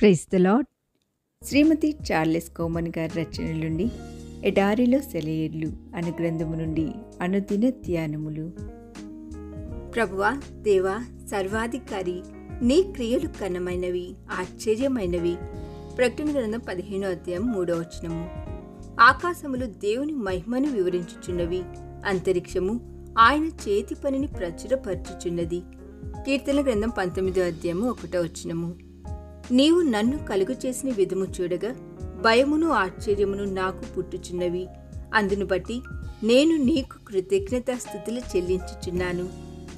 Praise the Lord Shrimati Charles Cowman గారి రచనల నుండి ఎడారిలో సెలయేర్లు అను గ్రంథము నుండి అనుదిన ధ్యానములు. ప్రభువా దేవా సర్వాధికారి నీ క్రియలు కన్నమైనవి ఆశ్చర్యమైనవి. ప్రకటన గ్రంథం పదిహేనో అధ్యాయం మూడో వచనము. ఆకాశములు దేవుని మహిమను వివరించుచున్నవి అంతరిక్షము ఆయన చేతి పనిని ప్రచురపరచుచున్నది. కీర్తన గ్రంథం పంతొమ్మిదో అధ్యాయము ఒకటో వచనము. నీవు నన్ను కలుగు చేసిన విధము చూడగా భయమును ఆశ్చర్యమును నాకు పుట్టుచున్నవి. అందును బట్టి నేను నీకు కృతజ్ఞతాస్థుతులు చెల్లించుచున్నాను.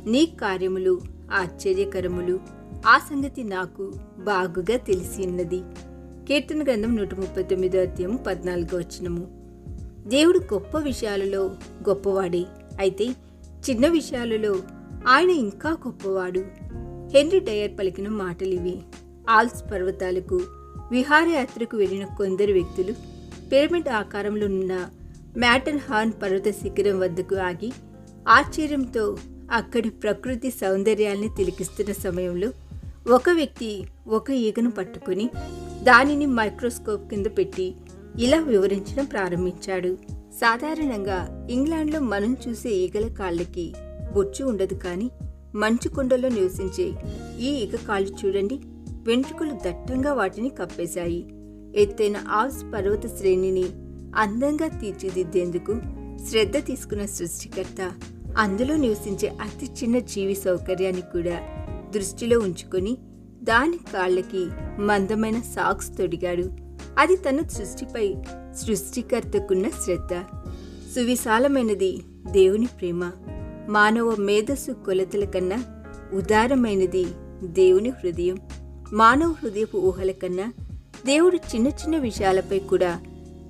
నీ కార్యములు ఆశ్చర్యకరములు ఆ సంగతి నాకు బాగుగా తెలిసి ఉన్నది కీర్తన గ్రంథం నూట ముప్పై తొమ్మిదో అధ్యాయం పద్నాలుగో వచనము. దేవుడు గొప్ప విషయాలలో గొప్పవాడే అయితే చిన్న విషయాలలో ఆయన ఇంకా గొప్పవాడు. హెన్రీ డయర్ పలికిన మాటలివి. ఆల్స్ పర్వతాలకు విహారయాత్రకు వెళ్ళిన కొందరు వ్యక్తులు పిరమిడ్ ఆకారంలో ఉన్న మ్యాటన్ హార్న్ పర్వత శిఖరం వద్దకు ఆగి ఆశ్చర్యంతో అక్కడి ప్రకృతి సౌందర్యాల్ని తిలకిస్తున్న సమయంలో ఒక వ్యక్తి ఒక ఈగను పట్టుకుని దానిని మైక్రోస్కోప్ కింద పెట్టి ఇలా వివరించడం ప్రారంభించాడు. సాధారణంగా ఇంగ్లాండ్లో మనం చూసే ఈగల కాళ్ళకి బొచ్చు ఉండదు కానీ మంచు కుండలో నివసించే ఈ ఈగ కాళ్ళు చూడండి. వెంట్రుకలు దట్టంగా వాటిని కప్పేశాయి. ఎత్తైన ఆల్స్ పర్వత శ్రేణిని అందంగా తీర్చిదిద్దేందుకు శ్రద్ధ తీసుకున్న సృష్టికర్త అందులో నివసించే అతి చిన్న జీవి సౌకర్యాన్ని కూడా దృష్టిలో ఉంచుకొని దాని కాళ్ళకి మందమైన సాక్స్ తొడిగాడు. అది తన సృష్టిపై సృష్టికర్తకున్న శ్రద్ధ. సువిశాలమైనది దేవుని ప్రేమ. మానవ మేధస్సు కొలతల కన్నా ఉదారమైనది దేవుని హృదయం. మానవ హృదయపు ఊహల కన్నా దేవుడు చిన్న చిన్న విషయాలపై కూడా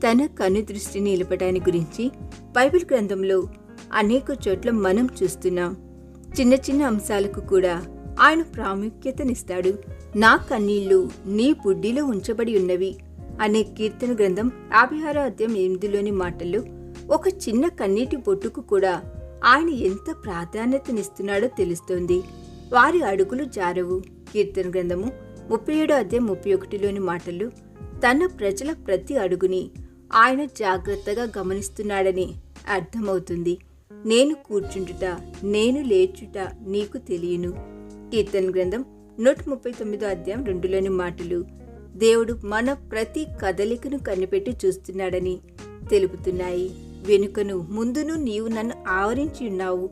తన కను దృష్టిని నిలపడాని గురించి బైబిల్ గ్రంథంలో అనేక చోట్ల మనం చూస్తున్నాం. చిన్న చిన్న అంశాలకు కూడా ఆయన ప్రాముఖ్యతనిస్తాడు. నా కన్నీళ్ళు నీ బుడ్డిలో ఉంచబడి ఉన్నవి అనే కీర్తన గ్రంథం యాభై ఆరో అధ్యాయం ఎనిమిదిలోని మాటల్లో ఒక చిన్న కన్నీటి బొట్టుకు కూడా ఆయన ఎంత ప్రాధాన్యతనిస్తున్నాడో తెలుస్తోంది. వారి అడుగులు జారవు. కీర్తన గ్రంథము ముప్పై ఏడో అధ్యాయం ముప్పై ఒకటిలోని మాటలు తన ప్రజల ప్రతి అడుగుని ఆయన జాగ్రత్తగా గమనిస్తున్నాడని అర్థమవుతుంది. నేను కూర్చుంటుట నేను లేచుట నీకు తెలియను. కీర్తన గ్రంథం నూట ముప్పై తొమ్మిదో అధ్యాయం రెండులోని మాటలు దేవుడు మన ప్రతి కదలికను కనిపెట్టి చూస్తున్నాడని తెలుపుతున్నాయి. వెనుకను ముందును నీవు నన్ను ఆవరించి ఉన్నావు.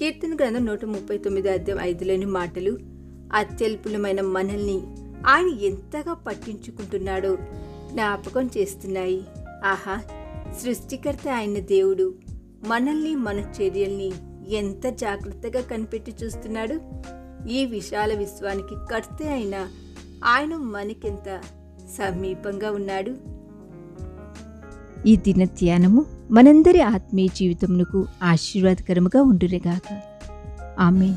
కీర్తన గ్రంథం నూట ముప్పై తొమ్మిది అధ్యాయం ఐదులోని మాటలు అత్యల్పులమైన మనల్ని ఆయన ఎంతగా పట్టించుకుంటున్నాడో జ్ఞాపకం చేస్తున్నాయి. ఆహా సృష్టికర్త ఆయన దేవుడు మనల్ని మన చర్యల్ని ఎంత జాగ్రత్తగా కనిపెట్టి చూస్తున్నాడు? ఈ విశాల విశ్వానికి కర్త అయిన ఆయన మనకెంత సమీపంగా ఉన్నాడు? ఈ దిన ధ్యానము మనందరి ఆత్మీయ జీవితమునకు ఆశీర్వాదకరముగా ఉండురేగాక ఆమె